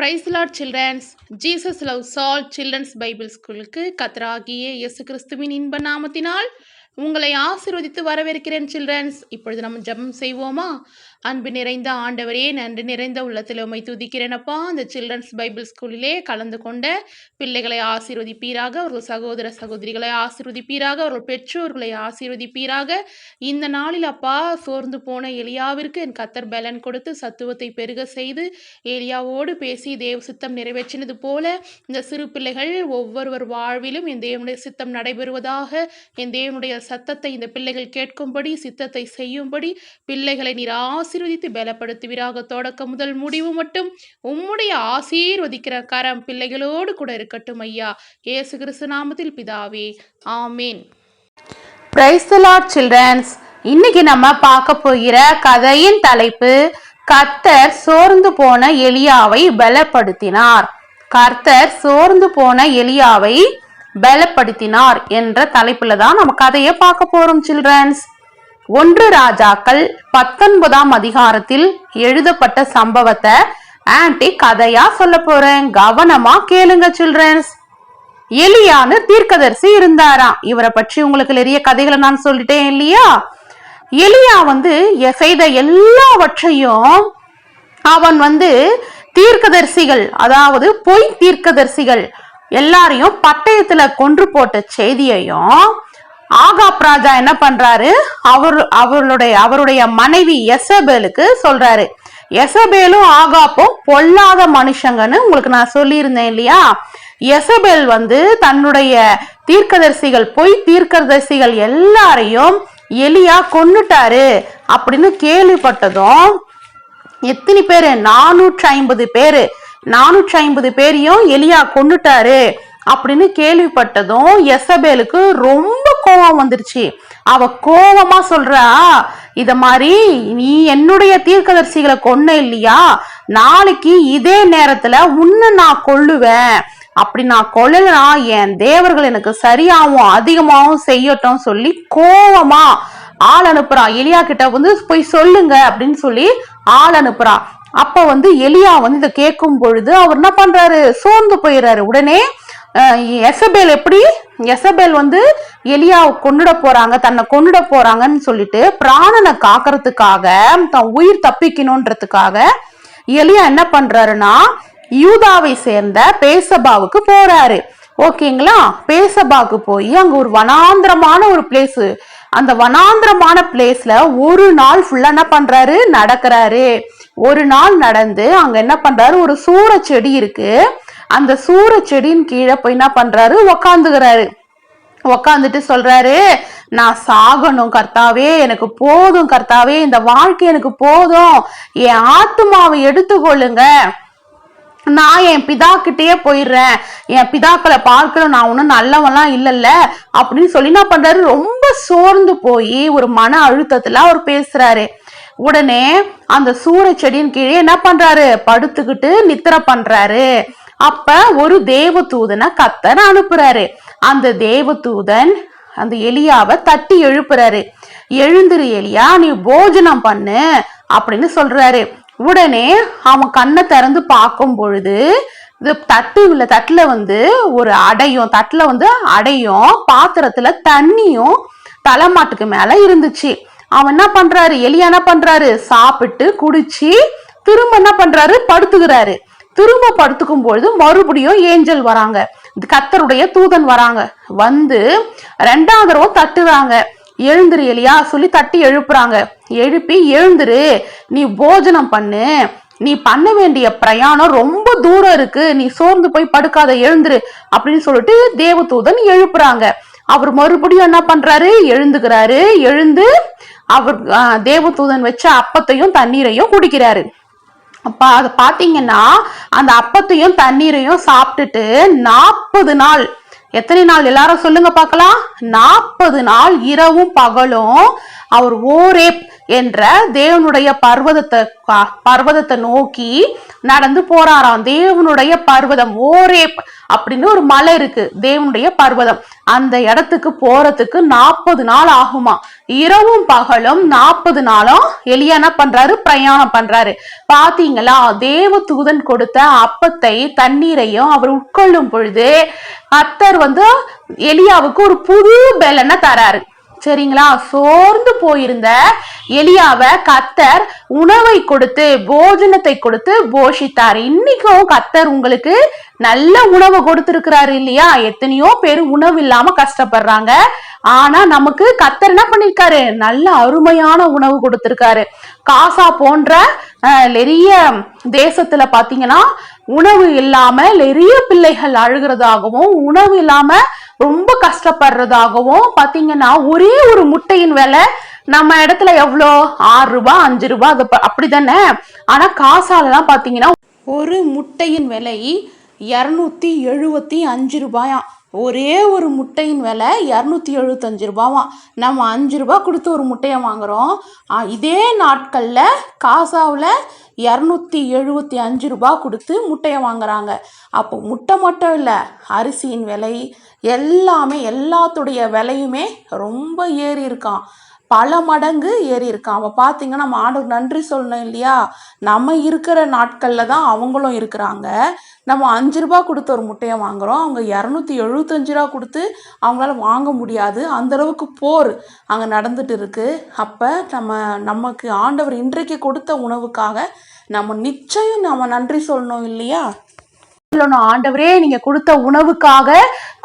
Praise Lord children's Jesus love சால் children's Bible ஸ்கூலுக்கு கத்ராகிய இயேசு கிறிஸ்துவின் இன்ப நாமத்தினால் உங்களை ஆசீர்வதித்து வரவேற்கிறேன் சில்ட்ரன்ஸ் இப்பொழுது நம்ம ஜபம் செய்வோமா? அன்பு நிறைந்த ஆண்டவரே நன்றி நிறைந்த உள்ளத்தில் உமை துதிக்கிறேனப்பா அந்த சில்ட்ரன்ஸ் பைபிள் ஸ்கூலிலே கலந்து கொண்ட பிள்ளைகளை ஆசீர்வதிப்பீராக அவர்கள் சகோதர சகோதரிகளை ஆசீர்வதிப்பீராக அவர்கள் பெற்றோர்களை ஆசீர்வதிப்பீராக. இந்த நாளில் அப்பா சோர்ந்து போன எலியாவிற்கு என் கத்தர் பலன் கொடுத்து சத்துவத்தை பெருக செய்து ஏலியாவோடு பேசி தேவ சித்தம் நிறைவேற்றினது போல இந்த சிறு பிள்ளைகள் ஒவ்வொருவர் வாழ்விலும் என் தேவனுடைய சித்தம் நடைபெறுவதாக என் தேவனுடைய சத்தத்தை இந்த பிள்ளைகள் கேட்கும்படி சித்தத்தை செய்யும்படி பிள்ளைகளை நீர் ஆசீர்வதித்து பலப்படுத்துவீராக. தொடக்கம் முதல் முடிவு மட்டும் உம்முடைய ஆசீர்வதிக்கிற கரம் பிள்ளைகளோடு கூட இருக்கட்டும் ஐயா. இயேசு கிறிஸ்து நாமத்தில் பிதாவே. ஆமேன். பிரைஸ் லார்ட் சில்ட்ரன்ஸ் இன்னைக்கு நம்ம பார்க்க போகிற கதையின் தலைப்பு கர்த்தர் சோர்ந்து போன எலியாவை பலப்படுத்தினார். கர்த்தர் சோர்ந்து போன எலியாவை பலப்படுத்தினார் என்ற தலைப்புல தான் நம்ம கதையை பார்க்க போறோம் சில்ட்ரன்ஸ் ஒன்று ராஜாக்கள் பத்தொன்பதாம் அதிகாரத்தில் எழுதப்பட்ட சம்பவத்தை ஆன்டி கதையா சொல்ல போறேன். கவனமா கேளுங்க சில்ட்ரன்ஸ் எலியான்னு தீர்க்கதரிசி இருந்தாராம். இவரை பற்றி உங்களுக்கு நிறைய கதைகளை நான் சொல்லிட்டேன் இல்லையா? எலியா வந்து செய்த எல்லாவற்றையும் அவன் வந்து தீர்க்கதரிசிகள் அதாவது பொய் தீர்க்கதரிசிகள் எல்லாரையும் பட்டயத்துல கொன்று போட்ட செய்தியையும் ஆகாப் ராஜா என்ன பண்றாரு? அவர் அவருடைய அவருடைய மனைவி எசபேலுக்கு சொல்றாரு. எசபேலும் ஆகாப்பும் பொல்லாத மனுஷங்கன்னு உங்களுக்கு நான் சொல்லியிருந்தேன் இல்லையா? எசபேல் வந்து தன்னுடைய தீர்க்கதரிசிகள் பொய் தீர்க்கதரிசிகள் எல்லாரையும் எலியா கொன்னுட்டாரு அப்படின்னு கேள்விப்பட்டதும் எத்தனை பேரு? நானூற்றி ஐம்பது பேரு. நானூற்றி ஐம்பது பேரையும் எலியா கொண்டுட்டாரு அப்படின்னு கேள்விப்பட்டதும் எசபேலுக்கு ரொம்ப கோபம் வந்துருச்சு. அவ கோபமா சொல்றா இத மாதிரி நீ என்னுடைய தீர்க்கதரிசிகளை கொன்ன இல்லையா? நாளைக்கு இதே நேரத்துல உன்னை நான் கொள்ளுவேன் அப்படி நான் கொள்ளலனா என் தேவர்கள் எனக்கு சரியாகவும் அதிகமாகவும் செய்யட்டும் சொல்லி கோவமா ஆள் அனுப்புறான் எலியா கிட்ட வந்து போய் சொல்லுங்க அப்படின்னு சொல்லி ஆள் அனுப்புறான் அப்ப வந்து எலியா வந்து இதை கேட்கும் பொழுது அவர் என்ன பண்றாரு? சோர்ந்து போயிடுறாரு உடனே எசபேல் எப்படி? எசபேல் வந்து எலியாவை கொண்டுட போறாங்க தன்னை கொண்டுட போறாங்கன்னு சொல்லிட்டு பிராணனை காக்கிறதுக்காக தன் உயிர் தப்பிக்கணுன்றதுக்காக எலியா என்ன பண்றாருன்னா யூதாவை சேர்ந்த பேசபாவுக்கு போறாரு. ஓகேங்களா? பேசபாக்கு போய் அங்க ஒரு வனாந்திரமான ஒரு பிளேஸ் அந்த வனாந்திரமான பிளேஸ்ல ஒரு நாள் ஃபுல்லா என்ன பண்றாரு? நடக்கிறாரு. ஒரு நாள் நடந்து அங்க என்ன பண்றாரு? ஒரு சூற செடி இருக்கு. அந்த சூற செடியின் கீழே போய் என்ன பண்றாரு? உக்காந்துக்கிறாரு. உக்காந்துட்டு சொல்றாரு நான் சாகணும் கர்த்தாவே எனக்கு போதும் கர்த்தாவே இந்த வாழ்க்கை எனக்கு போதும். என் ஆத்மாவை எடுத்துக்கொள்ளுங்க. நான் என் பிதாக்கிட்டேயே போயிடுறேன். என் பிதாக்களை பார்க்கணும். நான் ஒன்றும் நல்லவெல்லாம் இல்லைல்ல. அப்படின்னு சொல்லி என்ன பண்றாரு? ரொம்ப சோர்ந்து போய் ஒரு மன அழுத்தத்துல அவர் பேசுறாரு. உடனே அந்த சூற செடியின் கீழே என்ன பண்றாரு? படுத்துக்கிட்டு நித்திரை பண்றாரு. அப்ப ஒரு தேவதூதனை கத்தர் அனுப்புறாரு. அந்த தேவதூதன் அந்த எலியாவை தட்டி எழுப்புறாரு. எழுந்திரு எலியா நீ போஜனம் பண்ணு அப்படின்னு சொல்றாரு. உடனே அவன் கண்ணை திறந்து பார்க்கும் பொழுது இது தட்டு உள்ள தட்டுல வந்து ஒரு அடையும் தட்டுல வந்து அடையும் பாத்திரத்துல தண்ணியும் தலைமாட்டுக்கு மேல இருந்துச்சு. அவன் என்ன பண்றாரு? எலியா என்ன பண்றாரு? சாப்பிட்டு குடிச்சு திரும்ப என்ன பண்றாரு? படுத்துக்கிறாரு திரும்ப படுத்துக்கும் பொழுது மறுபடியும் ஏஞ்சல் வராங்க. கத்தருடைய தூதன் வராங்க. வந்து ரெண்டாவது தடவை தட்டுறாங்க. எழுந்துரு எலியா சொல்லி தட்டி எழுப்புறாங்க. எழுப்பி எழுந்துரு நீ போஜனம் பண்ணு. நீ பண்ண வேண்டிய பிரயாணம் ரொம்ப தூரம் இருக்கு. நீ சோர்ந்து போய் படுக்காத எழுந்துரு அப்படின்னு சொல்லிட்டு தேவதூதன் எழுப்புறாங்க. அவர் மறுபடியும் என்ன பண்றாரு? எழுந்துக்கிறாரு எழுந்து அவர் தேவதூதன் வச்ச அப்பத்தையும் தண்ணீரையும் குடிக்கிறாரு. அப்போ அதை பார்த்தீங்கன்னா அந்த அப்பத்தையும் தண்ணீரையும் சாப்பிட்டுட்டு நாற்பது நாள். எத்தனை நாள்? எல்லாரும் சொல்லுங்க பார்க்கலாம். நாற்பது நாள் இரவும் பகலும் அவர் ஓரேப் என்ற தேவனுடைய பர்வதத்தை ப- பர்வதத்தை நோக்கி நடந்து போறாராம். தேவனுடைய பர்வதம் ஓரேப் அப்படின்னு ஒரு மலை இருக்கு. தேவனுடைய பர்வதம். அந்த இடத்துக்கு போறதுக்கு நாற்பது நாள் ஆகுமா? இரவும் பகலும் நாற்பது நாளும் எளிய என்ன பண்றாரு? பிரயாணம் பண்றாரு. பாத்தீங்களா? தேவ தூதன் கொடுத்த அப்பத்தை தண்ணீரையும் அவர் உட்கொள்ளும் பொழுது கத்தர் வந்து எலியாவுக்கு ஒரு புது பெலனை தராரு. சரிங்களா? சோர்ந்து போயிருந்த எலியாவை கத்தர் உணவை கொடுத்து போஜனத்தை கொடுத்து போஷித்தார். இன்னைக்கும் கத்தர் உங்களுக்கு நல்ல உணவை கொடுத்திருக்கிறாரு இல்லையா? எத்தனையோ பேர் உணவு இல்லாம கஷ்டப்படுறாங்க. ஆனா நமக்கு கத்தர் என்ன பண்ணிருக்காரு? நல்ல அருமையான உணவு கொடுத்திருக்காரு. காசா போன்ற நிறைய தேசத்துல பாத்தீங்கன்னா உணவு இல்லாம நிறைய பிள்ளைகள் அழுகிறதாகவும் உணவு இல்லாம ரொம்ப கஷ்டப்படுறதாகவும் பாத்தீங்கன்னா ஒரே ஒரு முட்டையின் விலை நம்ம இடத்துல எவ்வளோ? ஆறு ரூபாய் அஞ்சு ரூபாய் அது அப்படி அப்படிதானே? ஆனா காசாலலாம் பாத்தீங்கன்னா ஒரு முட்டையின் விலை இரநூத்தி எழுபத்தி அஞ்சு ரூபாயாம் ஒரே ஒரு முட்டையின் விலை இரநூத்தி எழுபத்தஞ்சு ரூபாவாம். நம்ம அஞ்சு ரூபா கொடுத்து ஒரு முட்டையை வாங்குகிறோம் இதே நாட்களில் காசாவில் இரநூத்தி எழுபத்தி அஞ்சு ரூபா கொடுத்து முட்டையை வாங்குறாங்க. அப்போ முட்டை மட்டும் இல்லை அரிசியின் விலை எல்லாமே எல்லாத்துடைய விலையுமே ரொம்ப ஏறி இருக்கான் பல மடங்கு ஏறி இருக்கான் அவன் பார்த்தீங்கன்னா நம்ம ஆண்டவர் நன்றி சொல்லணும் இல்லையா? நம்ம இருக்கிற நாட்களில் தான் அவங்களும் இருக்கிறாங்க. நம்ம அஞ்சு ரூபா கொடுத்து ஒரு முட்டையை வாங்குறோம். அவங்க இரநூத்தி எழுபத்தஞ்சு ரூபா கொடுத்து அவங்களால வாங்க முடியாது. அந்தளவுக்கு போர் அங்கே நடந்துட்டு இருக்குது அப்போ நம்ம நமக்கு ஆண்டவர் இன்றைக்கு கொடுத்த உணவுக்காக நம்ம நிச்சயம் நம்ம நன்றி சொல்லணும் இல்லையா? சொல்லணும். ஆண்டவரே நீங்க கொடுத்த உணவுக்காக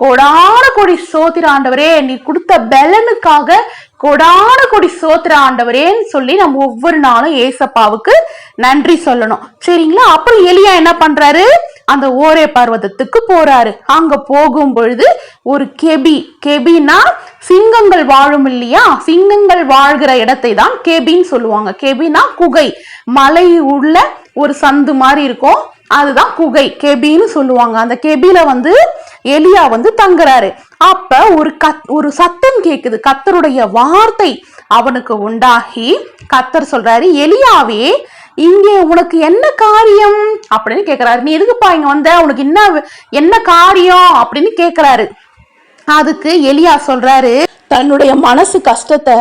கோடான கொடி சோத்திர ஆண்டவரே நீ கொடுத்த பலனுக்காக கோடான கொடி சோத்திர ஆண்டவரேன்னு சொல்லி நம்ம ஒவ்வொரு நாளும் ஏசப்பாவுக்கு நன்றி சொல்லணும். சரிங்களா? அப்புறம் எலியா என்ன பண்றாரு? அந்த ஓரே பர்வதத்துக்கு போறாரு. அங்க போகும் பொழுது ஒரு கெபி கெபினா சிங்கங்கள் வாழும் இல்லையா? சிங்கங்கள் வாழ்கிற இடத்தை தான் கெபின்னு சொல்லுவாங்க. கெபினா குகை. மலை உள்ள ஒரு சந்து மாதிரி இருக்கும். அதுதான் குகை. கெபின்னு சொல்லுவாங்க. அந்த கெபில வந்து எலியா வந்து தங்குறாரு. அப்ப ஒரு கத் ஒரு சத்தம் கேக்குது. கத்தருடைய வார்த்தை அவனுக்கு உண்டாகி கத்தர் சொல்றாரு எலியாவே இங்கே உனக்கு என்ன காரியம்? அப்படின்னு கேட்குறாரு நீ எதுக்குப்பா இங்க வந்த? உனக்கு என்ன என்ன காரியம்? அப்படின்னு கேட்குறாரு அதுக்கு எலியா சொல்றாரு தன்னுடைய மனசு கஷ்டத்தை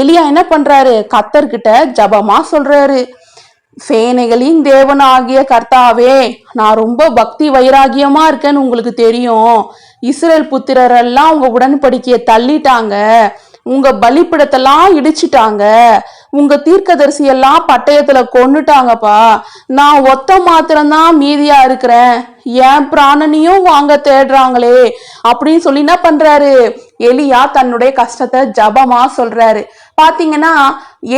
எலியா என்ன பண்றாரு? கத்தர்கிட்ட ஜபமா சொல்றாரு. சேனைகளின் தேவனாகிய கர்த்தாவே நான் ரொம்ப பக்தி வைராகியமா இருக்கேன்னு உங்களுக்கு தெரியும். இஸ்ரேல் புத்திரர் எல்லாம் உங்க உடன்படிக்கையை தள்ளிட்டாங்க. உங்க பலிப்பிடத்தெல்லாம் இடிச்சிட்டாங்க. உங்க தீர்க்கதரிசி எல்லாம் பட்டயத்துல கொண்டுட்டாங்கப்பா நான் ஒத்த மாத்திரம்தான் மீதியா இருக்கிறேன். என் பிராணனையும் வாங்க தேடுறாங்களே. அப்படின்னு சொல்லி என்ன பண்றாரு? எலியா தன்னுடைய கஷ்டத்தை ஜபமா சொல்றாரு. பாத்தீங்கன்னா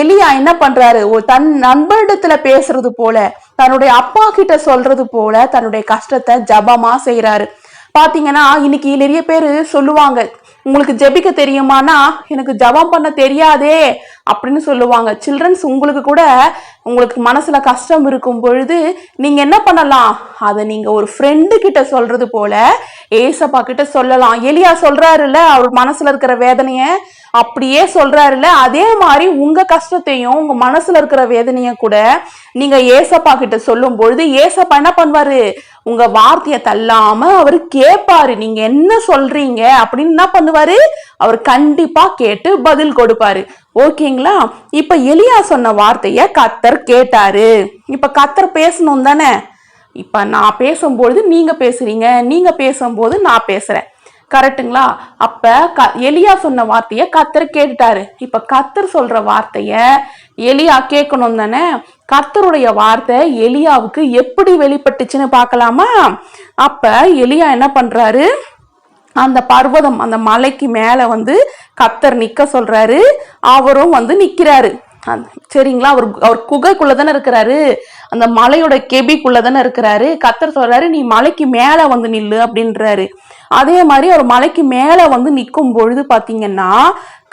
எலியா என்ன பண்றாரு? தன் நண்பரிடத்துல பேசுறது போல தன்னுடைய அப்பா கிட்ட சொல்றது போல தன்னுடைய கஷ்டத்தை ஜபமா செய்யறாரு பாத்தீங்கன்னா இன்னைக்கு நிறைய பேர் சொல்லுவாங்க உங்களுக்கு ஜெபிக்க தெரியுமானா எனக்கு ஜெபம் பண்ண தெரியாதே அப்படின்னு சொல்லுவாங்க. சில்ட்ரன்ஸ் உங்களுக்கு கூட உங்களுக்கு மனசுல கஷ்டம் இருக்கும் பொழுது நீங்க என்ன பண்ணலாம்? அதை நீங்க ஒரு ஃப்ரெண்டு கிட்ட சொல்றது போல ஏசப்பா கிட்ட சொல்லலாம். எலியா சொல்றாருல்ல அவர் மனசுல இருக்கிற வேதனைய? அப்படியே சொல்றாருல அதே மாதிரி உங்க கஷ்டத்தையும் உங்க மனசுல இருக்கிற வேதனைய கூட நீங்க ஏசப்பா கிட்ட சொல்லும் பொழுது ஏசப்பா என்ன பண்ணுவாரு? உங்க வார்த்தையை தள்ளாம அவர் கேட்பாரு. நீங்க என்ன சொல்றீங்க? அப்படின்னு என்ன பண்ணுவாரு? அவர் கண்டிப்பா கேட்டு பதில் கொடுப்பாரு. ஓகேங்களா? இப்ப எலியா சொன்ன வார்த்தைய கத்தர் கேட்டாரு. இப்ப கத்தர் பேசணும் தானே? இப்ப நான் பேசும்பொழுது நீங்க பேசுறீங்க நீங்க பேசும்போது நான் பேசுறேன். கரெக்ட்டுங்களா அப்ப க எலியா சொன்ன வார்த்தையை கத்தர் கேட்டுட்டாரு. இப்ப கத்தர் சொல்ற வார்த்தைய எலியா கேட்கணும் தானே? கத்தருடைய வார்த்தை எலியாவுக்கு எப்படி வெளிப்பட்டுச்சுன்னு பார்க்கலாமா? அப்ப எலியா என்ன பண்றாரு? அந்த பர்வதம் அந்த மலைக்கு மேலே வந்து கத்தர் நிற்க சொல்றாரு. அவரும் வந்து நிற்கிறாரு சரிங்களா? அவர் அவர் குகைக்குள்ள தானே இருக்கிறாரு. அந்த மலையோட கெபிக்குள்ள தானே இருக்கிறாரு. கத்தர் சொல்றாரு நீ மலைக்கு மேல வந்து நில்லு அப்படின்றாரு. அதே மாதிரி அவர் மலைக்கு மேல வந்து நிற்கும் பொழுது பாத்தீங்கன்னா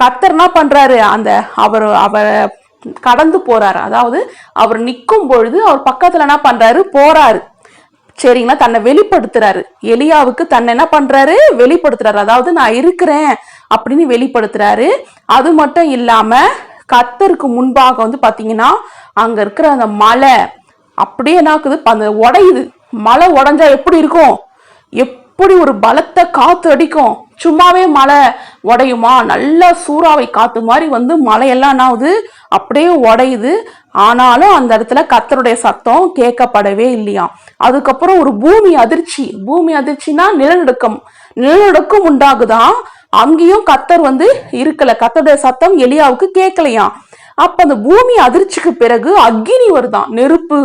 கத்தர் என்ன பண்றாரு? அந்த அவர் அவரை கடந்து போறாரு. அதாவது அவர் நிற்கும் பொழுது அவர் பக்கத்துல என்ன பண்றாரு? போறாரு. சரிங்களா? தன்னை வெளிப்படுத்துறாரு. எலியாவுக்கு தன்னை என்ன பண்றாரு? வெளிப்படுத்துறாரு. அதாவது நான் இருக்கிறேன் அப்படின்னு வெளிப்படுத்துறாரு. அது மட்டும் இல்லாம கத்தருக்கு முன்பாக வந்து பார்த்தீங்கன்னா அங்கே இருக்கிற அந்த மலை அப்படியே என்னாக்குது அந்த உடையுது. மலை உடஞ்சா எப்படி இருக்கும்? எப்படி ஒரு பலத்த காத்து அடிக்கும்? சும்மாவே மலை உடையுமா? நல்லா சூறாவை காத்து மாதிரி வந்து மலையெல்லாம் என்னாவது அப்படியே உடையுது. ஆனாலும் அந்த இடத்துல கத்தருடைய சத்தம் கேட்கப்படவே இல்லையாம். அதுக்கப்புறம் ஒரு பூமி அதிர்ச்சி. பூமி அதிர்ச்சினா நிலநடுக்கம். நிலநடுக்கம் உண்டாகுதான் அங்கேயும் கத்தர் வந்து இருக்கல. கத்தருடைய சத்தம் எலியாவுக்கு கேட்கலையாம். அப்ப அந்த பூமி அதிர்ச்சிக்கு பிறகு அக்கினி வருதான் நெருப்பு.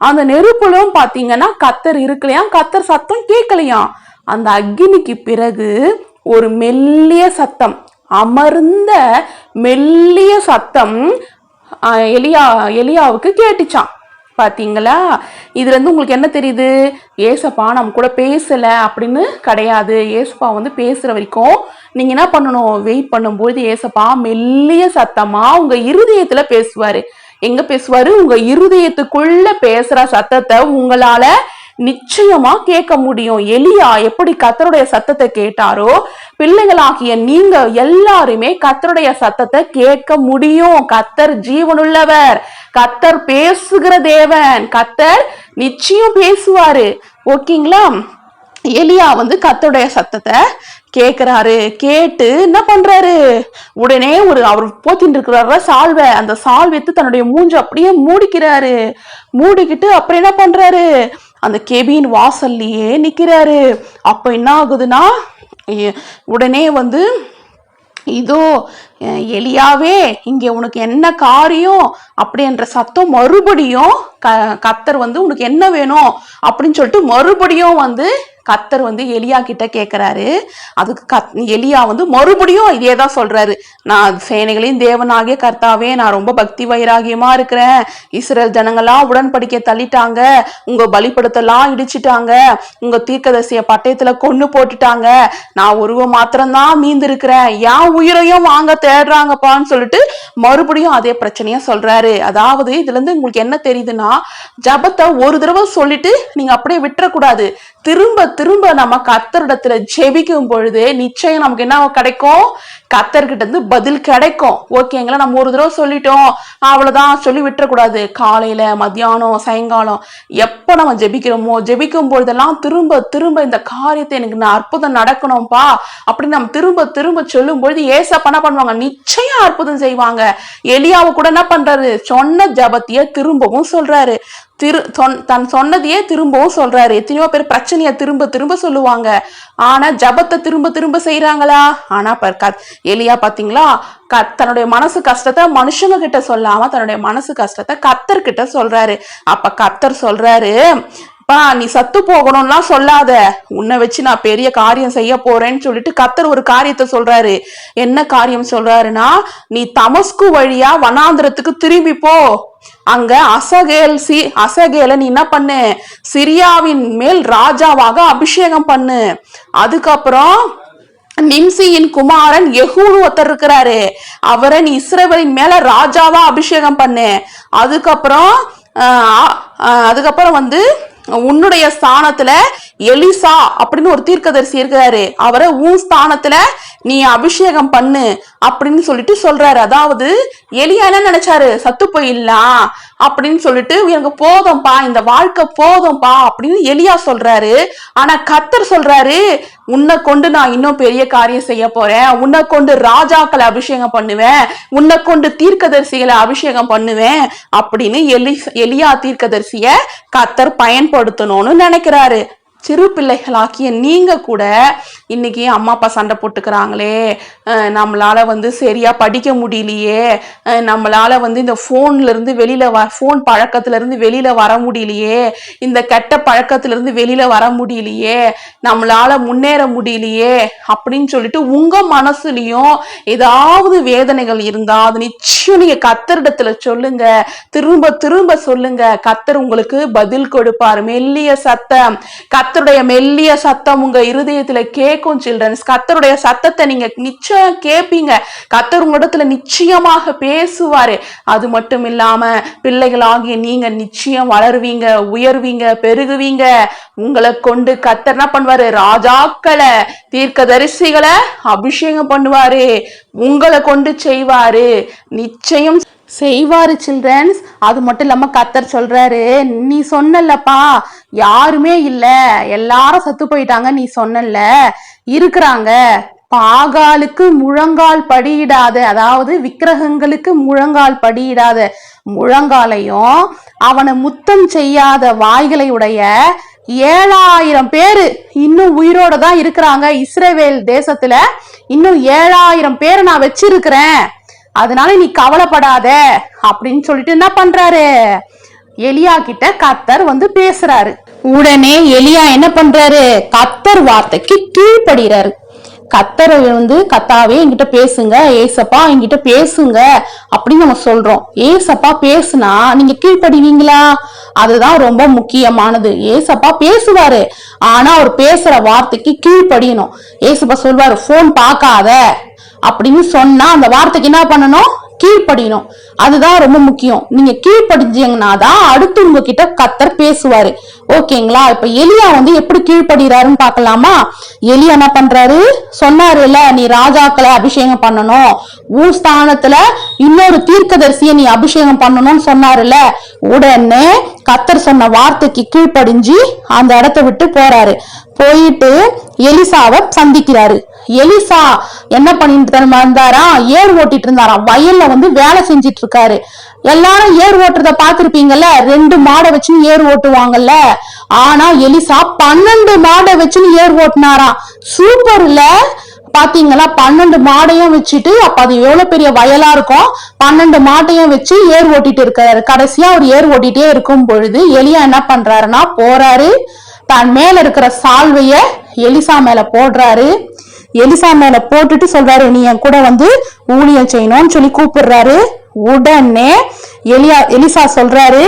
அந்த நெருப்புலும் பாத்தீங்கன்னா கத்தர் இருக்கலையாம் கத்தர் சத்தம் கேட்கலையாம். அந்த அக்கினிக்கு பிறகு ஒரு மெல்லிய சத்தம் அமர்ந்த மெல்லிய சத்தம் எலியா எலியாவுக்கு கேட்டுச்சான் பாத்தீங்களா? இதுல இருந்து உங்களுக்கு என்ன தெரியுது? ஏசப்பா நம்ம கூட பேசல அப்படின்னு கிடையாது. ஏசப்பா வந்து பேசுற வரைக்கும் நீங்க என்ன பண்ணணும்? வெயிட் பண்ணும்போது ஏசப்பா மெல்லிய சத்தமா உங்க இருதயத்துல பேசுவாரு. எங்க பேசுவாரு? உங்க இருதயத்துக்குள்ள பேசுற சத்தத்தை உங்களால நிச்சயமா கேட்க முடியும். எலியா எப்படி கத்தருடைய சத்தத்தை கேட்டாரோ பிள்ளைகளாகிய நீங்க எல்லாருமே கத்தருடைய சத்தத்தை கேட்க முடியும். கத்தர் ஜீவனுள்ளவர். கத்தர் பேசுகிற தேவன். கத்தர் நிச்சயம் பேசுவாரு. ஓகேங்களா? எலியா வந்து கத்தருடைய சத்தத்தை கேட்குறாரு கேட்டு என்ன பண்றாரு? உடனே ஒரு அவர் போத்திட்டு இருக்கிறாரு சால்வை. அந்த சால்வை எடுத்து தன்னுடைய மூஞ்சு அப்படியே மூடிக்கிறாரு. மூடிக்கிட்டு அப்புறம் என்ன பண்றாரு? அந்த கெபின் வாசல்லையே நிக்கிறாரு. அப்ப என்ன ஆகுதுன்னா உடனே வந்து இதோ எலியாவே இங்கே உனக்கு என்ன காரியம்? அப்படின்ற சத்தம் மறுபடியும் க கத்தர் வந்து உனக்கு என்ன வேணும்? அப்படின்னு சொல்லிட்டு மறுபடியும் வந்து கத்தர் வந்து எலியா கிட்ட கேட்குறாரு அதுக்கு கத் எலியா வந்து மறுபடியும் இதே தான் சொல்றாரு. நான் சேனைகளின் தேவனாகிய கர்த்தாவே நான் ரொம்ப பக்தி வைராகியமா இருக்கிறேன். இஸ்ரேல் ஜனங்களாம் உடன்படிக்கை தள்ளிட்டாங்க. உங்க பலிப்படுத்தலாம் இடிச்சிட்டாங்க. உங்க தீர்க்கதரிசிய பட்டயத்துல கொண்டு போட்டுட்டாங்க. நான் ஒருவன் மாத்திரம்தான் மீந்திருக்கிறேன். ஏன் என் உயிரையும் வாங்க தேடுறாங்கப்பான்னு சொல்லிட்டு மறுபடியும் அதே பிரச்சனைய சொல்றாரு. அதாவது இதுல இருந்து உங்களுக்கு என்ன தெரியுதுன்னா ஜபத்தை ஒரு தடவை சொல்லிட்டு நீங்க அப்படியே விட்டுறக்கூடாது. திரும்ப திரும்ப நம்ம கத்தரிடத்துல ஜெபிக்கும் பொழுது நிச்சயம் நமக்கு என்ன கிடைக்கும்? கத்தர்கிட்ட இருந்து பதில் கிடைக்கும். ஓகேங்களா நம்ம ஒரு தடவை சொல்லிட்டோம். அவ்வளவுதான் சொல்லி விட்டுறக்கூடாது. காலையில மத்தியானம் சாயங்காலம் எப்போ நம்ம ஜெபிக்கிறோமோ ஜெபிக்கும் பொழுதெல்லாம் திரும்ப திரும்ப இந்த காரியத்தை எனக்கு நான் அற்புதம் நடக்கணும்பா அப்படின்னு நம்ம திரும்ப திரும்ப சொல்லும் பொழுது ஏசப்பா என்ன பண்ணுவாங்க? நிச்சயம் அற்புதம் செய்வாங்க. எலியாவை கூட என்ன பண்றாரு? சொன்ன ஜபத்திய திரும்பவும் சொல்றாரு. திரு சொன் தன் சொன்னதையே திரும்பவும் சொல்றாரு. எத்தனையோ பேர் பிரச்சனையை திரும்ப திரும்ப சொல்லுவாங்க. ஆனா ஜபத்தை திரும்ப திரும்ப செய்யறாங்களா ஆனா ப- கத் எலியா பாத்தீங்களா? க தன்னுடைய மனசு கஷ்டத்தை மனுஷங்க கிட்ட சொல்லாம தன்னுடைய மனசு கஷ்டத்தை கத்தர்கிட்ட சொல்றாரு. அப்ப கத்தர் சொல்றாரு அப்பா நீ சத்து போகணும்லாம் சொல்லாத. உன்னை வச்சு நான் பெரிய காரியம் செய்ய போறேன்னு சொல்லிட்டு கத்தர் ஒரு காரியத்தை சொல்றாரு. என்ன காரியம் சொல்றாருன்னா நீ தமஸ்கு வழியா வனாந்திரத்துக்கு திரும்பி போ. அங்க அசகேல் சி அசகேல நீ என்ன பண்ணு? சிரியாவின் மேல் ராஜாவாக அபிஷேகம் பண்ணு. அதுக்கப்புறம் நிம்சியின் குமாரன் யெகூன்னு ஒருத்தர் இருக்கிறாரு. அவரை நீ இஸ்ரேவரின் மேல ராஜாவா அபிஷேகம் பண்ணு. அதுக்கப்புறம் அதுக்கப்புறம் வந்து உன்னுடைய ஸ்தானத்துல எலிசா அப்படின்னு ஒரு தீர்க்கதரிசி இருக்கிறாரு அவரை உன் ஸ்தானத்துல நீ அபிஷேகம் பண்ணு அப்படின்னு சொல்லிட்டு சொல்றாரு. அதாவது எலியா என்ன நினைச்சாரு? சத்து போயிடலாம் அப்படின்னு சொல்லிட்டு எனக்கு போதும்பா இந்த வாழ்க்கை போதும்பா அப்படின்னு எலியா சொல்றாரு. ஆனா கத்தர் சொல்றாரு உன்னை கொண்டு நான் இன்னும் பெரிய காரியம் செய்ய போறேன். உன்னை கொண்டு ராஜாக்களை அபிஷேகம் பண்ணுவேன். உன்னை கொண்டு தீர்க்கதரிசிகளை அபிஷேகம் பண்ணுவேன். அப்படின்னு எலி எலியா தீர்க்கதரிசிய கத்தர் பயன்படுத்தணும்னு நினைக்கிறாரு. சிறு பிள்ளைகளாக்கிய நீங்கள் கூட இன்னைக்கு அம்மா அப்பா சண்டை போட்டுக்கிறாங்களே. நம்மளால் வந்து சரியாக படிக்க முடியலையே. நம்மளால் வந்து இந்த ஃபோன்லேருந்து வெளியில் வ ஃபோன் பழக்கத்துலேருந்து வெளியில் வர முடியலையே. இந்த கெட்ட பழக்கத்துலேருந்து வெளியில் வர முடியலையே. நம்மளால் முன்னேற முடியலையே அப்படின்னு சொல்லிட்டு உங்கள் மனசுலையும் ஏதாவது வேதனைகள் இருந்தால் அது நிச்சயம் நீங்கள் கத்தரிடத்தில் சொல்லுங்க. திரும்ப திரும்ப சொல்லுங்க. கத்தர் உங்களுக்கு பதில் கொடுப்பார். மெல்லிய சத்தம். கத் கத்தருடைய மெல்லிய சத்தம் உங்க இருதயத்துல கேட்கும் சில்ட்ரன்ஸ் கத்தருடைய சத்தத்தை நீங்க நிச்சயம் கேட்பீங்க கத்தர் உங்களிடத்துல நிச்சயமாக பேசுவாரு. அது மட்டும் இல்லாம பிள்ளைகளாகிய நீங்க நிச்சயம் வளருவீங்க உயர்வீங்க பெருகுவீங்க. உங்களை கொண்டு கத்தர் என்ன பண்ணுவாரு? ராஜாக்களை தீர்க்கதரிசிகளை அபிஷேகம் பண்ணுவாரு. உங்களை கொண்டு செய்வாரு. நிச்சயம் செய்வாரு சில்ட்ரன்ஸ். அது மட்டும் இல்லாம கத்தர் சொல்றாரு நீ சொன்னல்லப்பா யாருமே இல்ல. எல்லாரும் செத்து போயிட்டாங்க நீ சொன்னல்ல. இருக்கிறாங்க. பாகாலுக்கு முழங்கால் படியிடாத. அதாவது விக்கிரகங்களுக்கு முழங்கால் படியிடாத. முழங்காலையும் அவனை முத்தம் செய்யாத வாய்களை உடைய ஏழாயிரம் பேரு இன்னும் உயிரோட தான் இருக்கிறாங்க. இஸ்ரேவேல் தேசத்துல இன்னும் ஏழாயிரம் பேரை நான் வச்சிருக்கிறேன். அதனால நீ கவலைப்படாத அப்படின்னு சொல்லிட்டு என்ன பண்றாரு? எலியா கிட்ட கத்தர் வந்து பேசுறாரு. உடனே எலியா என்ன பண்றாரு? கத்தர் வார்த்தைக்கு கீழ்ப்படுகிறாரு கத்தரை வந்து கத்தாவே என்கிட்ட பேசுங்க. ஏசப்பா என்கிட்ட பேசுங்க. அப்படின்னு நம்ம சொல்றோம். ஏசப்பா பேசுனா நீங்க கீழ்ப்படுவீங்களா? அதுதான் ரொம்ப முக்கியமானது. ஏசப்பா பேசுவாரு. ஆனா அவர் பேசுற வார்த்தைக்கு கீழ்ப்படியணும். ஏசப்பா சொல்வாரு போன் பார்க்காத. அப்படின்னு சொன்னா அந்த வார்த்தைக்கு என்ன பண்ணணும்? கீழ்ப்படியணும். அதுதான் ரொம்ப முக்கியம். நீங்க கீழ்ப்படிஞ்சீங்கன்னா தான் அடுத்து உங்ககிட்ட கத்தர் பேசுவாரு. ஓகேங்களா? இப்ப எலியா வந்து எப்படி கீழ்ப்படுகிறாருன்னு பார்க்கலாமா? எலியா என்ன பண்றாரு? சொன்னாரு இல்ல நீ ராஜாக்களை அபிஷேகம் பண்ணணும். உன் ஸ்தானத்துல இன்னொரு தீர்க்கதரிசியை நீ அபிஷேகம் பண்ணணும்னு சொன்னாருல்ல. உடனே கத்தர் சொன்ன வார்த்தைக்கு கீழ்ப்படிஞ்சு அந்த இடத்த விட்டு போறாரு. போயிட்டு எலிசாவை சந்திக்கிறாரு. எலிசா என்ன பண்ணிட்டு இருந்தாராம் ஏர் ஓட்டிட்டு இருந்தாராம் வயல்ல வந்து வேலை செஞ்சிட்டு இருக்காரு. எல்லாரும் ஏர் ஓட்டுறத பாத்திருப்பீங்கல்ல ரெண்டு மாடை வச்சு ஏர் ஓட்டுவாங்கல்ல? ஆனா எலிசா பன்னெண்டு மாடை வச்சு ஏர் ஓட்டினாராம் சூப்பர்ல பாத்தீங்களா? பன்னெண்டு மாடையும் வச்சுட்டு அப்ப அது எவ்வளவு பெரிய வயலா இருக்கும்? பன்னெண்டு மாட்டையும் வச்சு ஏர் ஓட்டிட்டு இருக்காரு. கடைசியா அவர் ஏர் ஓட்டிட்டே இருக்கும் பொழுது எலியா என்ன பண்றாருன்னா போறாரு. தான் மேல இருக்கிற சால்வைய எலிசா மேல போடுறாரு. எலிசா மேல போட்டுட்டு சொல்றாரு நீ என் கூட வந்து ஊழியம் செய்யணும்னு சொல்லி கூப்பிடுறாரு. உடனே எலியா எலிசா சொல்றாரு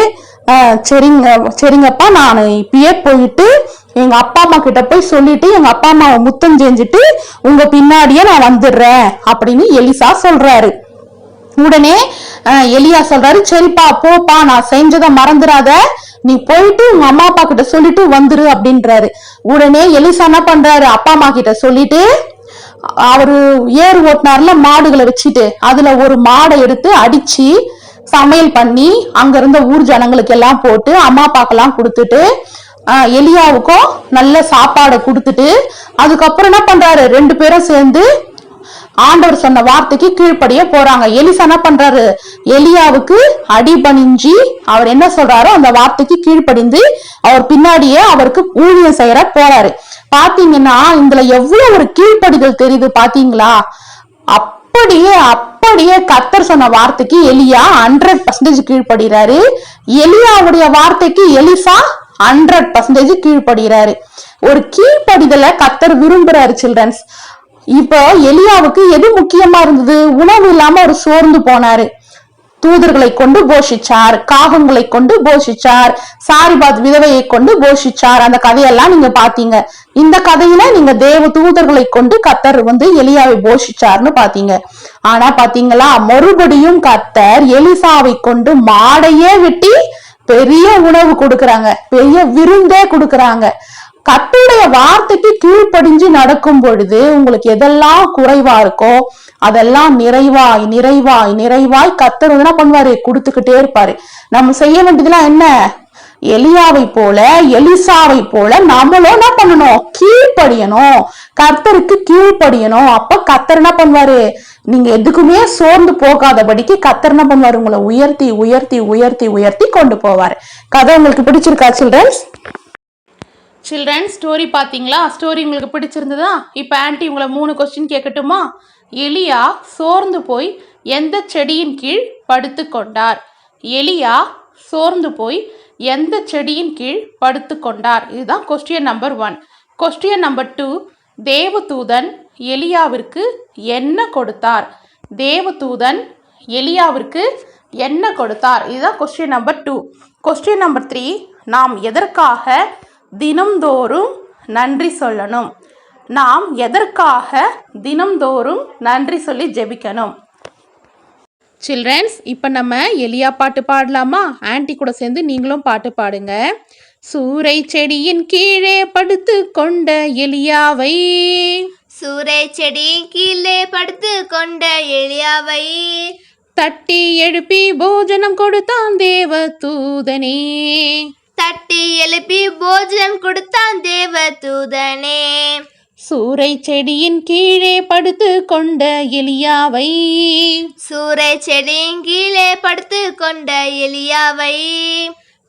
சரிங்க சரிங்கப்பா நான் இப்பயே போயிட்டு எங்க அப்பா அம்மா கிட்ட போய் சொல்லிட்டு எங்க அப்பா அம்மாவை முத்தம் செஞ்சுட்டு உங்க பின்னாடியே நான் வந்துடுறேன் அப்படின்னு எலிசா சொல்றாரு. உடனே எலியா சொல்றாரு சரிப்பா போப்பா நான் செஞ்சதை மறந்துடாத. நீ போயிட்டு உங்க அம்மா அப்பா கிட்ட சொல்லிட்டு வந்துரு அப்படின்றாரு. உடனே எலிசா என்ன பண்றாரு அப்பா அம்மா கிட்ட சொல்லிட்டு அவரு ஏறு ஓட்டினார்ல மாடுகளை வச்சுட்டு அதுல ஒரு மாடை எடுத்து அடிச்சு சமையல் பண்ணி அங்க இருந்த ஊர் ஜனங்களுக்கு எல்லாம் போட்டு அம்மா அப்பாக்கெல்லாம் கொடுத்துட்டு ஆஹ், எலியாவுக்கும் நல்ல சாப்பாடை கொடுத்துட்டு அதுக்கப்புறம் என்ன பண்றாரு? ரெண்டு பேரும் சேர்ந்து ஆண்டவர் சொன்ன வார்த்தைக்கு கீழ்ப்படிய போறாங்க. எலிசா என்ன பண்றாரு? எலியாவுக்கு அடிபணிஞ்சு அவர் என்ன சொல்றாரோ அந்த வார்த்தைக்கு கீழ்ப்படிந்து அவர் பின்னாடியே அவருக்கு ஊழியம் செய்யற போறாரு. பாத்தீங்கன்னா இதுல எவ்வளவு ஒரு கீழ்ப்படிதல் தெரியுது பாத்தீங்களா? அப்படியே அப்படியே கத்தர் சொன்ன வார்த்தைக்கு எலியா ஹண்ட்ரட் பர்சன்டேஜ் கீழ்ப்படுகிறாரு எலியாவுடைய வார்த்தைக்கு எலிசா ஹண்ட்ரட் பர்சன்டேஜ் கீழ்ப்படுகிறாரு ஒரு கீழ்ப்படிதலை கத்தர் விரும்புறாரு சில்ட்ரன்ஸ் இப்போ எலியாவுக்கு எது முக்கியமா இருந்தது? உணவு இல்லாம அவர் சோர்ந்து போனாரு. தூதர்களை கொண்டு போஷிச்சார் காகங்களை கொண்டு போஷிச்சார் சாரிபாத் விதவையை கொண்டு போஷிச்சார். அந்த கதையெல்லாம் நீங்க பாத்தீங்க. இந்த கதையில நீங்க தேவ தூதர்களை கொண்டு கத்தர் வந்து எலியாவை போஷிச்சார்னு பாத்தீங்க. ஆனா பாத்தீங்களா மறுபடியும் கத்தர் எலிசாவை கொண்டு மாடையே வெட்டி பெரிய உணவு கொடுக்கறாங்க. பெரிய விருந்தே கொடுக்கறாங்க. கத்துடைய வார்த்தைக்கு கீழ்ப்படிஞ்சு நடக்கும் பொழுது உங்களுக்கு எதெல்லாம் குறைவா இருக்கோ அதெல்லாம் நிறைவாய் நிறைவாய் நிறைவாய் கத்தர் என்ன பண்ணுவாரு? கொடுத்துக்கிட்டே இருப்பாரு. நம்ம செய்ய வேண்டியதுலாம் என்ன? எலியாவை போல எலிசாவை போல நம்மளும் என்ன பண்ணணும்? கீழ்ப்படியணும். கர்த்தருக்கு கீழ்ப்படியணும். அப்ப கத்தர் என்ன பண்ணுவாரு? நீங்க எதுக்குமே சோர்ந்து போகாதபடிக்கு கத்தர் என்ன பண்ணுவாரு? உங்களை உயர்த்தி உயர்த்தி உயர்த்தி உயர்த்தி கொண்டு போவாரு. கதை உங்களுக்கு பிடிச்சிருக்கா சில்ட்ரன்ஸ் சில்ட்ரன் ஸ்டோரி பார்த்தீங்களா? ஸ்டோரி உங்களுக்கு பிடிச்சிருந்ததா? இப்போ ஆன்ட்டி உங்களை மூணு கொஸ்டின் கேட்கட்டுமா? எலியா சோர்ந்து போய் எந்த செடியின் கீழ் படுத்து கொண்டார். எலியா சோர்ந்து போய் எந்த செடியின் கீழ் படுத்து கொண்டார். இதுதான் question number one question number two தேவதூதன் எலியாவிற்கு என்ன கொடுத்தார்? தேவதூதன் எலியாவிற்கு என்ன கொடுத்தார்? இதுதான் question number two question number three நாம் எதற்காக தினம்தோறும் நன்றி சொல்லணும்? நாம் எதற்காக தினம்தோறும் நன்றி சொல்லி ஜெபிக்கணும்? சில்ட்ரன்ஸ் இப்போ நம்ம எலியா பாட்டு பாடலாமா? ஆன்ட்டி கூட சேர்ந்து நீங்களும் பாட்டு பாடுங்க. சூறை செடியின் கீழே படுத்து கொண்ட எலியாவை. சூறை செடியின் கீழே படுத்து கொண்ட எலியாவை. தட்டி எழுப்பி போஜனம் கொடுத்தான் தேவ தூதனே தட்டி எழுப்பி போஜனம் கொடுத்தான் தேவ தூதனே சூறை செடியின் கீழே படுத்து கொண்ட எலியாவை. சூறை செடியின் கீழே படுத்து கொண்ட எலியாவை.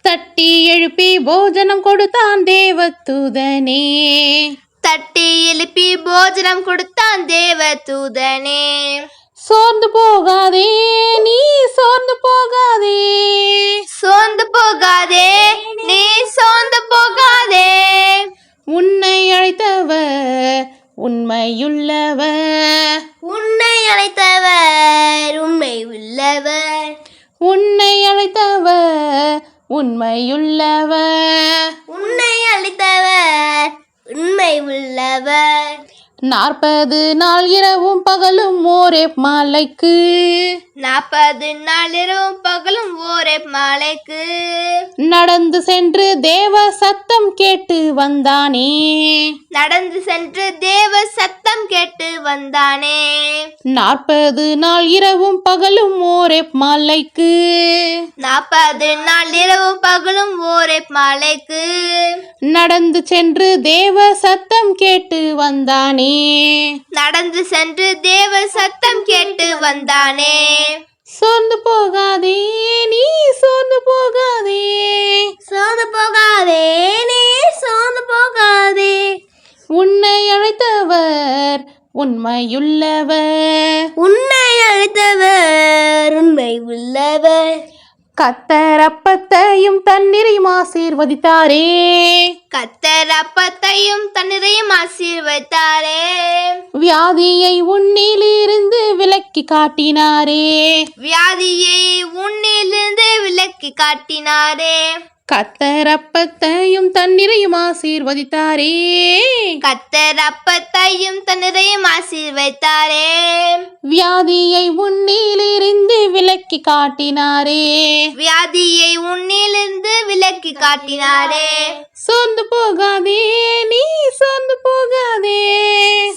தட்டி எழுப்பி போஜனம் கொடுத்தான் தேவதூதனே. தட்டி எழுப்பி போஜனம் கொடுத்தான் தேவ தூதனே சோர்ந்து போகாதே நீ சோர்ந்து போகாதே. சோர்ந்து போகாதே நீ சோர்ந்து போகாதே. உன்னை அழைத்தவர் உண்மையுள்ளவர். உன்னை அழைத்தவர் உண்மை உள்ளவர் உன்னை அழைத்தவர் உண்மையுள்ளவர். உன்னை அழைத்தவர் உண்மை உள்ளவர் நாற்பது நாள் இரவும் பகலும் ஓரே மாலைக்கு நாற்பது நாள் இரவும் பகலும் ஓரே மாலைக்கு. நடந்து சென்று தேவ சத்தம் கேட்டு வந்தானே. நடந்து சென்று தேவ சத்தம் கேட்டு வந்தானே. நாற்பது நாள் இரவும் பகலும் ஓரே மாலைக்கு. நாற்பது நாள் இரவும் பகலும் ஓரே மாலைக்கு. நடந்து சென்று தேவ சத்தம் கேட்டு வந்தானே. நடந்து சென்று தேவ சத்தம் கேட்டு வந்தானே. சோர்ந்து போகாதே நீ சோர்ந்து போகாதே. சோர்ந்து போகாதே நீ சோர்ந்து போகாதே. உன்னை அழைத்தவர் உண்மையுள்ளவர். உன்னை அழைத்தவர் உண்மை உள்ளவர் கத்தர் அப்பத்தையும் தண்ணீரையும் ஆசீர்வதித்தாரே. கத்தர் அப்பத்தையும் தண்ணீரையும் ஆசீர்வதித்தாரே. வியாதியை உன்னிலிருந்து விலக்கி காட்டினாரே. வியாதியை உன்னிலிருந்து விலக்கி காட்டினாரே. கத்தர் அப்பத்தையும் தண்ணீரையும் ஆசீர்வதித்தாரே. கத்தர் அப்பத்தையும் தண்ணீரையும் ஆசீர்வதித்தாரே. வியாதியை உன்னிலிருந்து விலக்கி காட்டினாரே. வியாதியை உன்னிலிருந்து விலக்கி காட்டினாரே. சோர்ந்து போகாதே நீ சோர்ந்து போகாதே.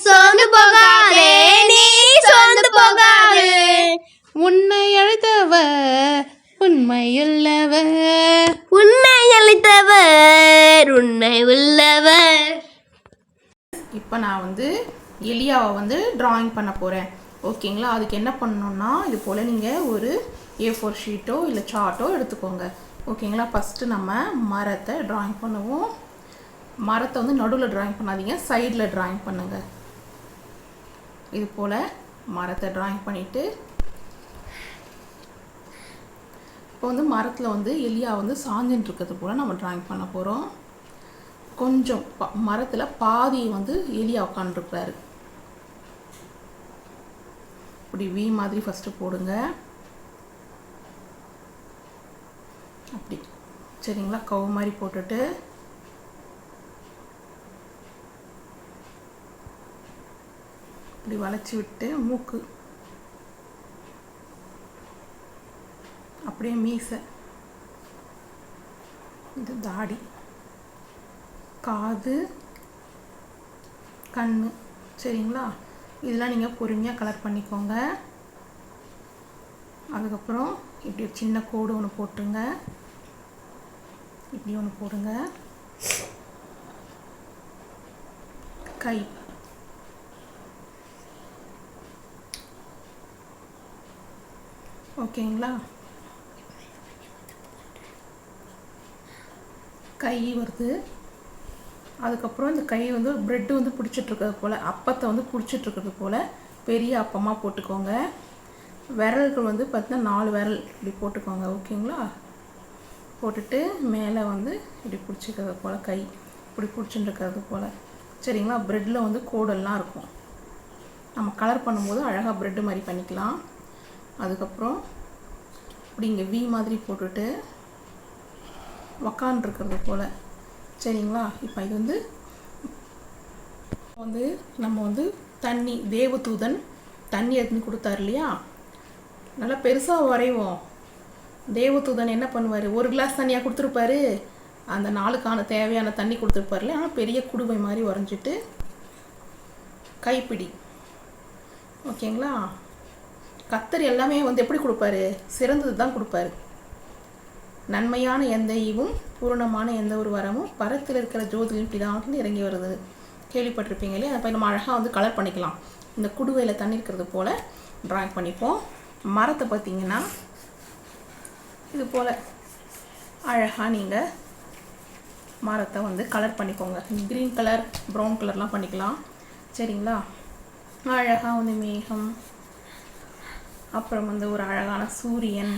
சோர்ந்து போகாதே நீ சோர்ந்து போகாதே. உன்னை அழைத்தவர் உண்மையுள்ளவர். உன்னை அளித்தவர் உன்னை உள்ளவர் இப்போ நான் வந்து எலியாவை வந்து டிராயிங் பண்ண போகிறேன் ஓகேங்களா? அதுக்கு என்ன பண்ணணும்னா இது போல் நீங்கள் ஒரு ஏ ஃபோர் ஷீட்டோ இல்லை சார்ட்டோ எடுத்துக்கோங்க. ஓகேங்களா? ஃபஸ்ட்டு நம்ம மரத்தை டிராயிங் பண்ணுவோம். மரத்தை வந்து நடுவில் டிராயிங் பண்ணாதீங்க சைடில் டிராயிங் பண்ணுங்கள் இது போல் மரத்தை டிராயிங் பண்ணிவிட்டு இப்போ வந்து மரத்தில் வந்து எலியா வந்து சாஞ்சின்னு இருக்கிறது போல் நம்ம ட்ராயிங் பண்ண போகிறோம் கொஞ்சம் ப மரத்தில் பாதி வந்து எலியா உட்காந்துருக்குறாரு இப்படி வி மாதிரி ஃபஸ்ட்டு போடுங்க. அப்படி சரிங்களா? கவு மாதிரி போட்டுட்டு. இப்படி வளைச்சி விட்டு மூக்கு அப்படியே மீசை. இது தாடி. காது கண் சரிங்களா? இதெல்லாம் நீங்கள் பொறுமையாக கலர் பண்ணிக்கோங்க. அதுக்கப்புறம் இப்படி ஒரு சின்ன கோடு ஒன்று போட்டுருங்க. இப்படி ஒன்று போடுங்க. கை. ஓகேங்களா? கை வருது. அதுக்கப்புறம் இந்த கை வந்து ப்ரெட்டு வந்து பிடிச்சிட்ருக்கிறது போல் அப்பத்தை வந்து பிடிச்சிட்ருக்கிறது போல் பெரிய அப்பமாக போட்டுக்கோங்க. விரல்கள் வந்து பார்த்தீங்கன்னா நாலு விரல் இப்படி போட்டுக்கோங்க ஓகேங்களா? போட்டுட்டு மேலே வந்து இப்படி பிடிச்சிக்கிறது போல் கை இப்படி பிடிச்சிட்டுருக்கிறது போல். சரிங்களா? ப்ரெட்டில் வந்து கோடெல்லாம் இருக்கும். நம்ம கலர் பண்ணும்போது அழகாக ப்ரெட்டு மாதிரி பண்ணிக்கலாம். அதுக்கப்புறம் இப்படி இங்கே வி மாதிரி போட்டுட்டு உக்காண்டிருக்கிறது போல். சரிங்களா? இப்போ இது வந்து வந்து நம்ம வந்து தண்ணி தேவதூதன் தண்ணி எடுத்துன்னு கொடுத்தாரு இல்லையா? நல்லா பெருசாக வரைவோம். தேவதூதன் என்ன பண்ணுவார்? ஒரு கிளாஸ் தண்ணியாக கொடுத்துருப்பாரு. அந்த நாளுக்கான தேவையான தண்ணி கொடுத்துருப்பாருல ஆனால் பெரிய குடுவை மாதிரி வரைஞ்சிட்டு கைப்பிடி. ஓகேங்களா? கத்தர் எல்லாமே வந்து எப்படி கொடுப்பாரு? சிறந்தது தான் கொடுப்பாரு. நன்மையான எந்த ஈவும் பூரணமான எந்த ஒரு வரமும் பரத்தில் இருக்கிற ஜோதியின் பிதாவிலிருந்து இறங்கி வருது. கேள்விப்பட்டிருப்பீங்க இல்லையா? அப்போ நம்ம அழகாக வந்து கலர் பண்ணிக்கலாம். இந்த குடுவையில் தண்ணி இருக்கிறது போல் ட்ராயிங் பண்ணிப்போம். மரத்தை பார்த்தீங்கன்னா இது போல் அழகாக நீங்கள் மரத்தை வந்து கலர் பண்ணிக்கோங்க. க்ரீன் கலர் ப்ரௌன் கலர்லாம் பண்ணிக்கலாம். சரிங்களா? அழகாக வந்து மேகம் அப்புறம் வந்து ஒரு அழகான சூரியன்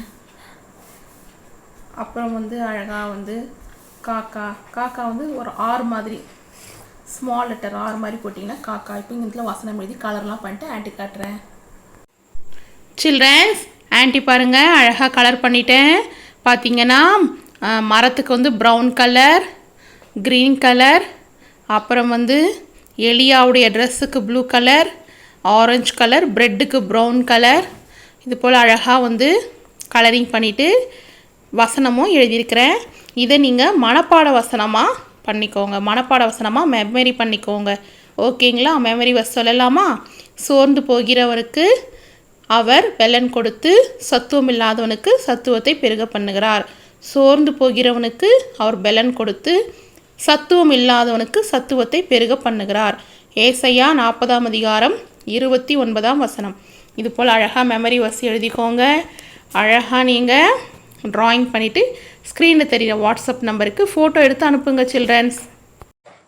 அப்புறம் வந்து அழகாக வந்து காக்கா. காக்கா வந்து ஒரு ஆறு மாதிரி ஸ்மால் லெட்டர் ஆறு மாதிரி போட்டிங்கன்னா காக்கா. இப்போ இங்கே வசனம் எழுதி கலர்லாம் பண்ணிட்டு ஆன்ட்டி காட்டுறேன். சில்ட்ரன்ஸ் ஆண்டி பாருங்கள் அழகாக கலர் பண்ணிட்டேன். பார்த்தீங்கன்னா மரத்துக்கு வந்து ப்ரௌன் கலர் க்ரீன் கலர் அப்புறம் வந்து எலியாவுடைய ட்ரெஸ்ஸுக்கு ப்ளூ கலர் ஆரஞ்சு கலர் ப்ரெட்டுக்கு ப்ரௌன் கலர் இது போல் அழகாக வந்து கலரிங் பண்ணிவிட்டு வசனமும் எழுதியிருக்கிறேன். இதை நீங்கள் மனப்பாட வசனமாக பண்ணிக்கோங்க. மனப்பாட வசனமாக மெமரி பண்ணிக்கோங்க. ஓகேங்களா? மெமரி வ சொல்லலாமா? சோர்ந்து போகிறவருக்கு அவர் வெள்ளன் கொடுத்து சத்துவம் இல்லாதவனுக்கு சத்துவத்தை பெருக பண்ணுகிறார். சோர்ந்து போகிறவனுக்கு அவர் பெலன் கொடுத்து சத்துவம் இல்லாதவனுக்கு சத்துவத்தை பெருக பண்ணுகிறார். ஏசையா நாற்பதாம் அதிகாரம் இருபத்தி ஒன்பதாம் வசனம். இதுபோல் அழகாக மெமரி வசி எழுதிக்கோங்க. அழகாக நீங்கள் ட்ராயிங் பண்ணிவிட்டு ஸ்க்ரீனில் தெரிகிற வாட்ஸ்அப் நம்பருக்கு ஃபோட்டோ எடுத்து அனுப்புங்க சில்ட்ரன்ஸ்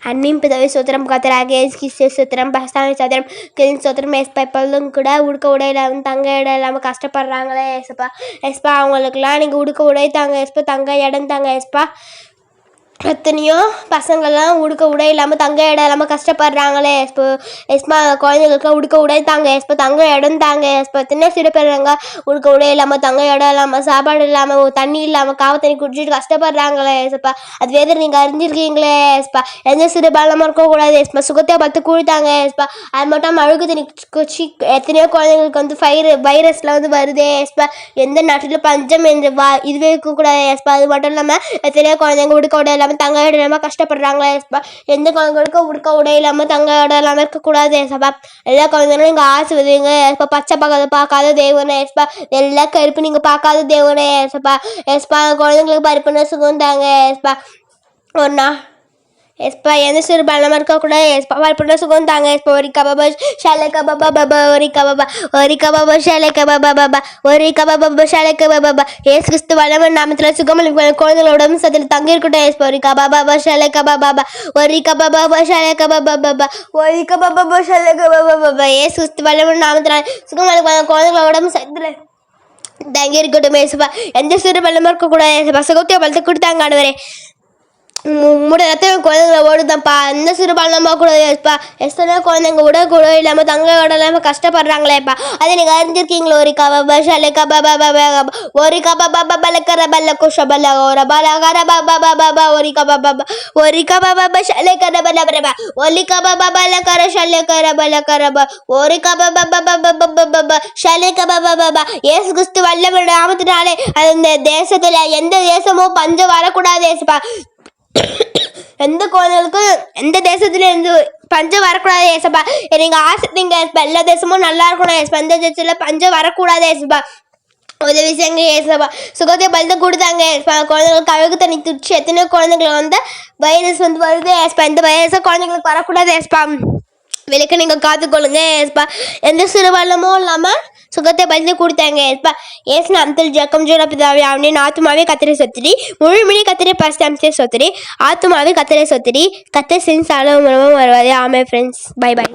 అన్నిం పిదవి సూత్రం కతరాగే కిసే సూత్రం பஸ்தானி சத்திரம் கிளின் சூத்திரம் எஸ்பா இப்பொழுதும் கூட உடுக்க உடை இல்லாமல் தங்க இடம் இல்லாமல் கஷ்டப்படுறாங்களே எஸ்பா எஸ்பா அவங்களுக்குலாம் நீங்கள் உடுக்க உடை தாங்க எஸ்பா தங்க இடம் தாங்க எஸ்பா எத்தனையோ பசங்கள்லாம் உடுக்க உடை இல்லாமல் தங்க இடம் இல்லாமல் கஷ்டப்படுறாங்களே. இப்போ எஸ்மா குழந்தைங்களுக்கு உடுக்க உடை தாங்க. எஸ்போ தங்க இடம் தாங்க. எஸ்போ எத்தனை சிறு பேருங்க உடுக்க உடை இல்லாமல் தங்க இடம் இல்லாமல் சாப்பாடு இல்லாமல் தண்ணி இல்லாமல் காவ தண்ணி குடிச்சிட்டு கஷ்டப்படுறாங்களே. எஸ்பா அது வேறு நீங்கள் அறிஞ்சிருக்கீங்களே எஸ்பா எந்த சிறு பாலமாக இருக்கக்கூடாது எஸ்பா சுகத்தை பார்த்து கொடுத்தாங்க எஸ்பா அது மட்டும் அழுகு தண்ணி குச்சி எத்தனையோ குழந்தைங்களுக்கு வந்து ஃபைரு வைரஸ்லாம் வந்து வருதே எஸ்பா எந்த நாட்டில் பஞ்சம் என்று வா இதுவே இருக்கக்கூடாது எஸ்பா அது மட்டும் இல்லாமல் எத்தனையோ குழந்தைங்க உடுக்க உடை இல்லாமல் தங்க இடம் இல்லாமல் கஷ்டப்படுறாங்களே எஸ்பா எந்த குழந்தைங்களுக்கும் உடுக்க உடை இல்லாமல் தங்க இடம் இல்லாமல் இருக்கக்கூடாது சபா எல்லா குழந்தைங்களும் நீங்கள் ஆசிர்வதிங்க ஏசப்பா. பச்சை பார்க்காத பார்க்காத தேவனே ஏசப்பா. எல்லா கருப்பு நீங்கள் பார்க்காத தேவனே ஏசப்பா. எஸ்பா குழந்தைங்களுக்கு பருப்புன்னு சுகம் தாங்க ஏசப்பா. ஒரு நாள் எஸ்பா எந்த சிறு பலமாக இருக்கக்கூடாது எஸ்பா பருப்புன்னு சுகம் தாங்க எஸ்பா ஒரு கபாபா ஷாலை கபாபா பாபா ஒரு கபாபா ஒரு கபாபா ஷாலை கபாபா பாபா ஒரு கபாபா ஷாலை கபாபா ஏசு கிறிஸ்து வளமன் நாமத்தில் சுகம் குழந்தைகளோட சத்தில் தங்கி இருக்கட்டும் எஸ்பா ஒரு கபாபா ஷாலை கபாபா ஒரு கபாபா ஷாலை கபாபா பாபா ஒரு கபாபா ஷாலை கபாபா பாபா ஏசு கிறிஸ்து வளமன் நாமத்தில் சுகம் குழந்தைகளோட சத்தில் தங்கி இருக்கட்டும் ஏசுப்பா எந்த சிறு பள்ளமாக இருக்கக்கூடாது ஏசுப்பா சுகத்தையும் வளர்த்து கொடுத்தாங்க ஆண்டவரே உங்களோட குழந்தைங்க குழந்தைங்கள ஓடுதான்ப்பா எந்த சிறு கூட ஏசுப்பா எத்தனை குழந்தைங்க விட கூட இல்லாமல் தங்க விட இல்லாமல் கஷ்டப்படுறாங்களேப்பா அதை நீங்கள் அறிஞ்சிருக்கீங்களா ஒரு கபா ஷாலே பாபா ஒரு கபா பாபா பலக்கர பல்ல குஷ பல்ல ஒரு பல கர பாபா பாபா ஒரு கபா ஒரு கபா பாபா ஷாலே கர பல பிரபா ஒலி கபா பாபா கர ஷாலே கர பல கர பா ஒரு கபா பப ஷல பாபா ஷாலே பாபா ஏசு கிறிஸ்து வல்லவர் நாமத்தினாலே அந்த தேசத்துல எந்த தேசமும் பஞ்சம் வரக்கூடாது ஏசுப்பா எந்த குழந்தைகளுக்கும் எந்த தேசத்துல இருந்து பஞ்சம் வரக்கூடாது ஏசப்பா நீங்க ஆசைங்க எல்லா தேசமும் நல்லா இருக்கணும் ஏசப்பா எந்த தேசத்துல பஞ்சம் வரக்கூடாது ஏசப்பா உதவி செய்யுங்க ஏசப்பா சுகத்தை பலத்தை கொடுத்தாங்க ஏசப்பா குழந்தைங்களுக்கு அழகு தண்ணி துடிச்சு எத்தனையோ குழந்தைங்களை வந்து வைரஸ் வந்து வருது ஏசப்பா இந்த வைரஸை குழந்தைங்களுக்கு வரக்கூடாது ஏசப்பா விளக்க நீங்கள் காத்துக்கொள்ளுங்க ஏஸ்பா. எந்த சிறுவல்லமும் இல்லாமல் சுகத்தை பலத்தை கொடுத்தாங்க ஏஸ்பா. ஏசு நாமத்தில் ஜக்கம் ஜோட பிதாவே அவனே ஆத்துமாவே கத்திரை சொத்திரி முழுமணி கத்திரை பஸ்தாமத்தை சொத்திரி ஆத்துமாவே கத்திரை சொத்திரி கத்திரை செஞ்சு சாலவும் வருவாதே ஆமே ஃப்ரெண்ட்ஸ் பை பை